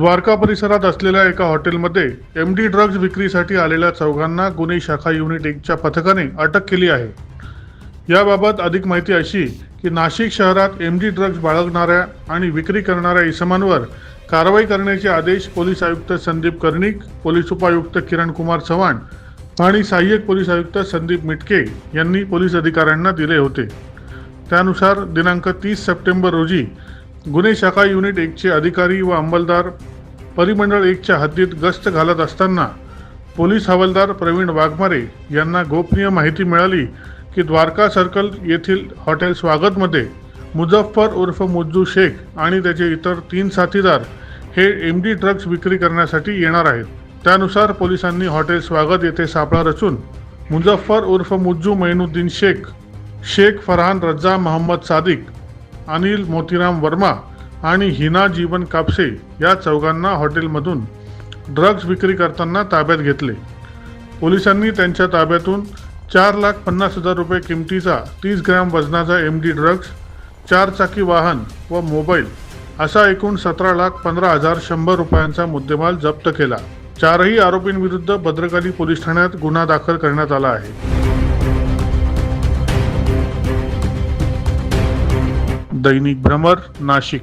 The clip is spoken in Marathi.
द्वारका परिसरात असलेल्या एका हॉटेलमध्ये एम डी ड्रग्ज विक्रीसाठी आलेल्या चौघांना गुन्हे शाखा युनिट एकच्या पथकाने अटक केली आहे. याबाबत अधिक माहिती अशी की नाशिक शहरात एम डी ड्रग्ज बाळगणाऱ्या आणि विक्री करणाऱ्या इसमांवर कारवाई करण्याचे आदेश पोलीस आयुक्त संदीप कर्णिक पोलीस उपायुक्त किरण कुमार चव्हाण आणि सहाय्यक पोलीस आयुक्त संदीप मिटके यांनी पोलीस अधिकाऱ्यांना दिले होते. त्यानुसार दिनांक तीस सप्टेंबर रोजी गुन्हे शाखा युनिट एकचे अधिकारी व अंमलदार परिमंडळ एकच्या हद्दीत गस्त घालत असताना पोलीस हवालदार प्रवीण वाघमारे यांना गोपनीय माहिती मिळाली की द्वारका सर्कल येथील हॉटेल स्वागतमध्ये मुझफ्फर उर्फ मुज्जू शेख आणि त्याचे इतर तीन साथीदार हे एम डी ड्रग्ज विक्री करण्यासाठी येणार आहेत. त्यानुसार पोलिसांनी हॉटेल स्वागत येथे सापळा रचून मुझफ्फर उर्फ मुज्जू मैनुद्दीन शेख शेख फरहान रज्जा मोहम्मद सादिक अनिल मोतीराम वर्मा आणि हिना जीवन कापसे या चौघांना हॉटेलमधून ड्रग्ज विक्री करताना ताब्यात घेतले. पोलिसांनी त्यांच्या ताब्यातून चार लाख पन्नास हजार रुपये किमतीचा तीस ग्रॅम वजनाचा एम डी ड्रग्ज चारचाकी वाहन व मोबाईल असा एकूण सतरा लाख पंधरा हजार शंभर रुपयांचा मुद्देमाल जप्त केला. चारही आरोपींविरुद्ध भद्रकाली पोलीस ठाण्यात गुन्हा दाखल करण्यात आला आहे. दैनिक भ्रमर नाशिक.